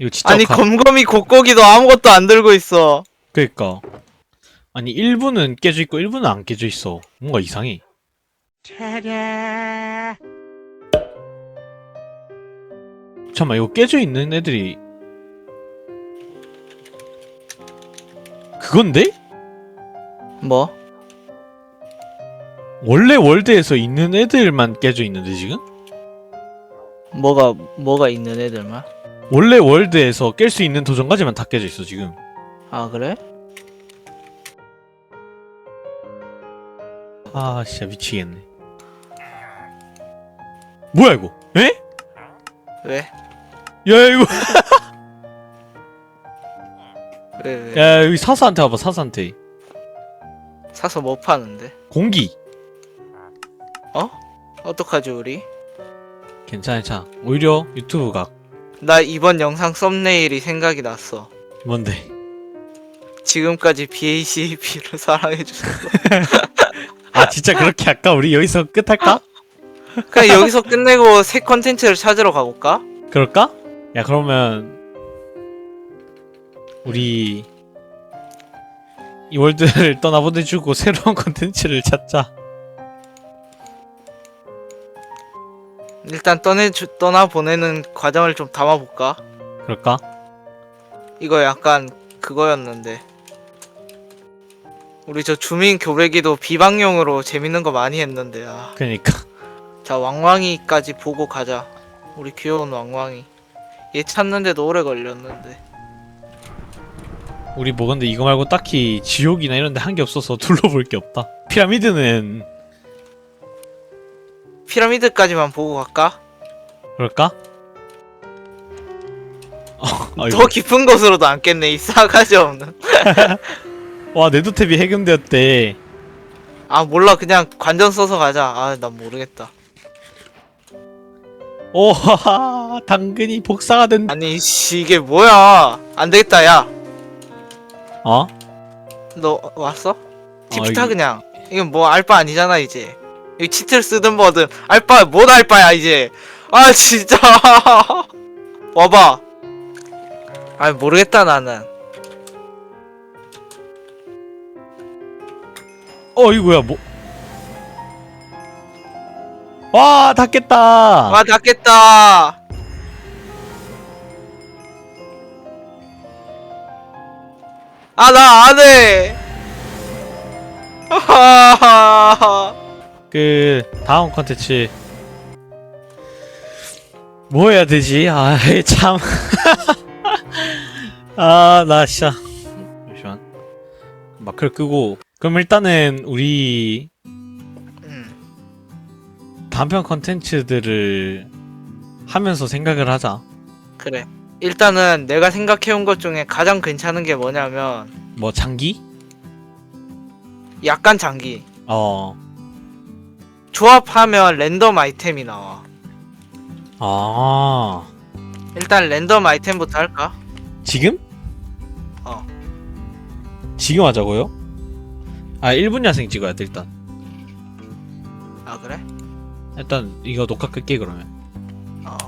이거 진짜 아니 가... 검검이 곱고기도 아무것도 안 들고 있어. 그니까 아니 1부는 깨져 있고 1부는 안 깨져 있어 뭔가 이상해 잠깐만 이거 깨져 있는 애들이 그건데? 뭐? 원래 월드에서 있는 애들만 깨져 있는데 지금? 뭐가 뭐가 있는 애들만? 원래 월드에서 깰 수 있는 도전까지만 다 깨져 있어 지금 아 그래? 아 진짜 미치겠네 뭐야 이거? 에? 왜? 야 이거 왜 왜? 야 여기 사수한테 와봐 사수한테 사서 뭐 파는데? 공기 어떡하지 우리? 괜찮아 괜찮아 오히려 유튜브 각 나 이번 영상 썸네일이 생각이 났어. 뭔데 지금까지 BACP를 사랑해주셔서 아 진짜 그렇게 할까? 우리 여기서 끝할까? 그냥 여기서 끝내고 새 컨텐츠를 찾으러 가볼까? 그럴까? 야 그러면 우리 이 월드를 떠나보내주고 새로운 컨텐츠를 찾자 일단 떠내 떠나 보내는 과정을 좀 담아볼까? 그럴까? 이거 약간 그거였는데 우리 저 주민 교배기도 비방용으로 재밌는 거 많이 했는데 아. 그니까 자 왕왕이까지 보고 가자 우리 귀여운 왕왕이 얘 찾는데도 오래 걸렸는데 우리 뭐 근데 이거 말고 딱히 지옥이나 이런 데 한 게 없어서 둘러볼 게 없다 피라미드는 피라미드까지만 보고 갈까? 그럴까? 어, 아이고. 더 깊은 곳으로도 안 깼네 이 싸가지 없는 와 네드탭이 해금되었대 아 몰라 그냥 관전 써서 가자 아 난 모르겠다 오 하하 당근이 복사가 된다 아니 씨 이게 뭐야 안 되겠다 야너 어? 왔어? 아, 티피타 이게- 그냥 이건 뭐 알 바 아니잖아 이제 이 치트를 쓰든 뭐든 알바 뭔 알바야 이제. 아 진짜. 와봐. 아 모르겠다 나는. 어 이거야 뭐? 와, 닫겠다. 아 닫겠다. 아 나 안해. 하하하 그 다음 컨텐츠 뭐 해야 되지? 아, 참. 아, 나 진짜. 잠시만. 마크를 끄고. 그럼 일단은 우리 음, 단편 컨텐츠들을 하면서 생각을 하자. 그래 일단은 내가 생각해온 것 중에 가장 괜찮은 게 뭐냐면 뭐 장기? 약간 장기 어. 조합하면 랜덤 아이템이 나와 아. 일단 랜덤 아이템부터 할까? 지금? 어. 지금 하자고요? 아, 1분 야생 찍어야 돼, 일단. 아 그래? 일단 이거 녹화 끌게 그러면. 어